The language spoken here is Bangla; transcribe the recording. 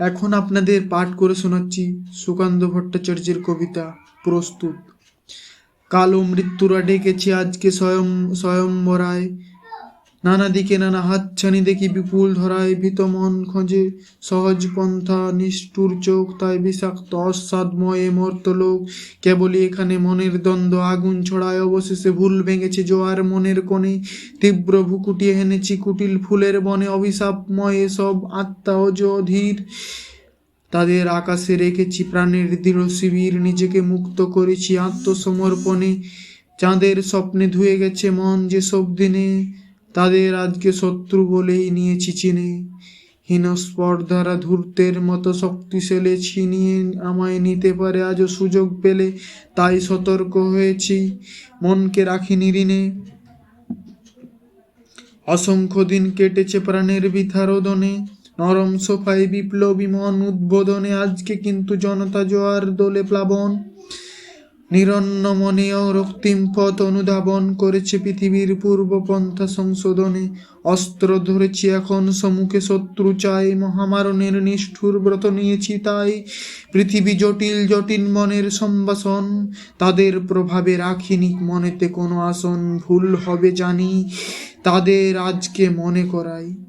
এখন আপনাদের পাঠ করে শোনাচ্ছি সুকান্ত ভট্টাচার্যের কবিতা প্রস্তুত। কালো মৃত্যুরা ডেকেছে আজকে স্বয়ং স্বয়ম্বরায় নানা দিকে নানা হাতছানি দেখি বিপুল ধরায় ভীত মন খোঁজে। সহজ পন্থা, নিষ্ঠুর চোখ, তাই বিষাক্ত অস্বাদময় এ মর্তলোক কেবলই এখানে মনের দ্বন্দ্ব আগুন ছড়ায়, অবশেষে ভুল ভেঙেছে জোয়ার মনের কোণে। তীব্র ভুকুটিয়ে হেনেছি কুটিল ফুলের বনে, অভিশাপময় সব আত্মা অজ অধীর তাদের আকাশে রেখেছি প্রাণের দৃঢ় শিবির, নিজেকে মুক্ত করেছি আত্মসমর্পণে। চাঁদের স্বপ্নে ধুয়ে গেছে মন যেসব দিনে তাদের আজকে শত্রু বলেই নিয়েছি চিনে। হীন স্পর্ধারা ধূর্তের মতো শক্তিশালী ছিনিয়ে আমায় নিতে পারে, আজও সুযোগ পেলে তাই সতর্ক হয়েছি, মনকে রাখিনি ঋণে। অসংখ্য দিন কেটেছে প্রাণের বিথারোদনে, নরম সোফায় বিপ্লবী মন উদ্বোধনে, আজকে কিন্তু জনতা জোয়ার দোলে প্লাবন। নিরন্ন মনেও রক্তিম পথ অনুধাবন করেছে পৃথিবীর পূর্ব পন্থা সংশোধনে। অস্ত্র ধরেছি এখন, সম্মুখে শত্রু চাই, মহামারণের নিষ্ঠুর ব্রত নিয়েছি তাই। পৃথিবী জটিল জটিল মনের সম্ভাষণ, তাদের প্রভাবে রাখিনি মনেতে কোনো আসন, ভুল হবে জানি, তাদের আজকে মনে করাই।